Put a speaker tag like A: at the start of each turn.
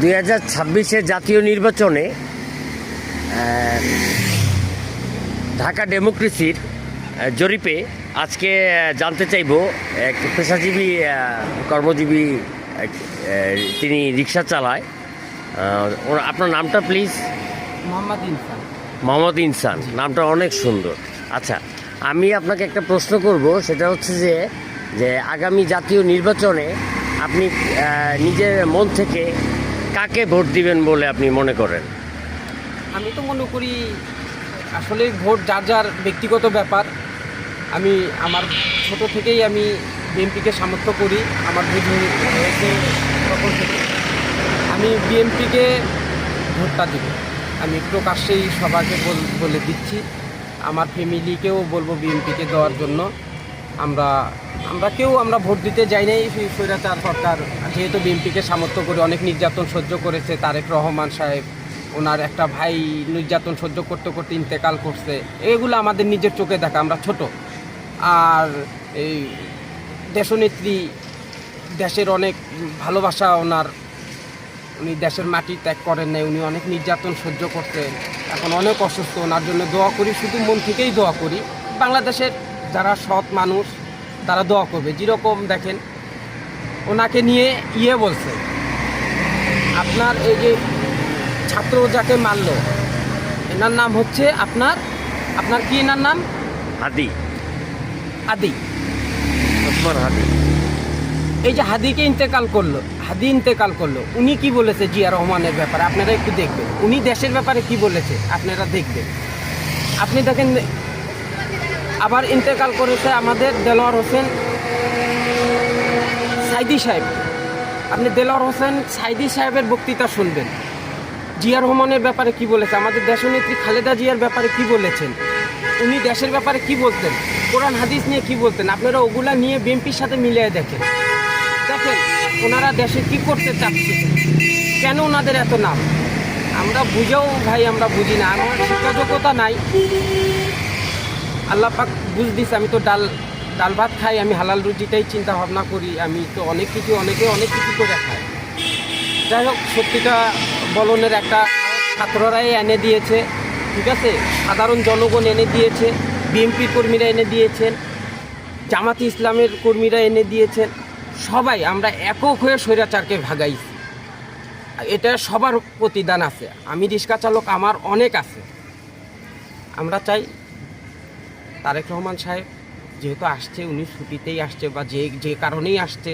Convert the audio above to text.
A: দুই হাজার ছাব্বিশের জাতীয় নির্বাচনে ঢাকা ডেমোক্রেসির জরিপে আজকে জানতে চাইব এক পেশাজীবী কর্মজীবী তিনি রিক্সা চালায়। আপনার নামটা প্লিজ
B: মোহাম্মদ ইনসান।
A: মোহাম্মদ ইনসান নামটা অনেক সুন্দর। আচ্ছা আমি আপনাকে একটা প্রশ্ন করব সেটা হচ্ছে যে যে আগামী জাতীয় নির্বাচনে আপনি নিজের মন থেকে কাকে ভোট দিবেন বলে আপনি মনে করেন?
B: আমি তো মনে করি, আসলে ভোট যার যার ব্যক্তিগত ব্যাপার। আমি, আমার ছোট থেকেই আমি বিএনপিকে সামর্থ্য করি, আমার হয়েছে তখন থেকে। আমি বিএনপিকে ভোটটা দিব। আমি প্রকাশ্যেই সবাইকে বলে দিচ্ছি। আমার ফ্যামিলিকেও বলব বিএনপিকে দেওয়ার জন্য। আমরা আমরা কেউ আমরা ভোট দিতে যাই নাই স্বৈরাচার সরকার। যেহেতু বিএনপিকে সামর্থ্য করে অনেক নির্যাতন সহ্য করেছে, তারেক রহমান সাহেব, ওনার একটা ভাই নির্যাতন সহ্য করতে করতে ইন্তেকাল করছে, এগুলো আমাদের নিজের চোখে দেখা, আমরা ছোট। আর এই দেশনেত্রী দেশের অনেক ভালোবাসা ওনার, উনি দেশের মাটি ত্যাগ করেন নাই, উনি অনেক নির্যাতন সহ্য করতেন। এখন অনেক অসুস্থ, ওনার জন্য দোয়া করি, শুধু মন থেকেই দোয়া করি। বাংলাদেশের যারা সৎ মানুষ তারা দোয়া করবে। যেরকম দেখেন ওনাকে নিয়ে ইয়ে বলছে আপনার এই যে ছাত্র যাকে মারল এনার নাম হচ্ছে আপনার আপনার কি এনার নাম?
A: হাদি।
B: আদি
A: হাদি।
B: এই যে হাদিকে ইন্তেকাল করল হাদি ইন্তেকাল করল উনি কি বলেছে জিয়া রহমানের ব্যাপারে? আপনারা একটু দেখবেন। উনি দেশের ব্যাপারে কি বলেছে? আপনারা দেখবেন। আপনি দেখেন আবার ইন্তেকাল করেছে আমাদের দেলোয়ার হোসেন সাইদি সাহেব। আপনি দেলোয়ার হোসেন সাইদি সাহেবের বক্তৃতা শুনবেন। জিয়া রহমানের ব্যাপারে কি বলেছে? আমাদের দেশনেত্রী খালেদা জিয়ার ব্যাপারে কি বলেছেন? উনি দেশের ব্যাপারে কি বলতেন? কোরআন, হাদিস নিয়ে কি বলতেন? আপনারা ওগুলা নিয়ে বিএনপির সাথে মিলিয়ে দেখেন। দেখেন, ওনারা দেশে কি করতে চাচ্ছে? কেন ওনাদের এত নাম? আমরা বুঝেও ভাই, আমরা বুঝি না। আমার শিক্ষাযোগ্যতা নাই। আল্লাহ পাক বুঝ দিছে, আমি তো ডাল ডাল ভাত খাই, আমি হালাল রুটিটাই চিন্তা ভাবনা করি, আমি তো অনেক কিছু, অনেকে অনেক কিছু করে খাই যাই হোক, সত্যিটা বলনের একটা ছাত্ররাই এনে দিয়েছে, ঠিক আছে? সাধারণ জনগণ এনে দিয়েছে, বিএনপি কর্মীরা এনে দিয়েছেন, জামাতি ইসলামের কর্মীরা এনে দিয়েছেন, সবাই আমরা একক হয়ে স্বৈরাচারকে ভাগাইছি। এটা সবার প্রতিদান আছে, আমি রিক্সা চালক আমার অনেক আছে। আমরা চাই তারেক রহমান সাহেব যেহেতু আসছে উনি ছুটিতেই আসছে বা যে যে কারণেই আসছে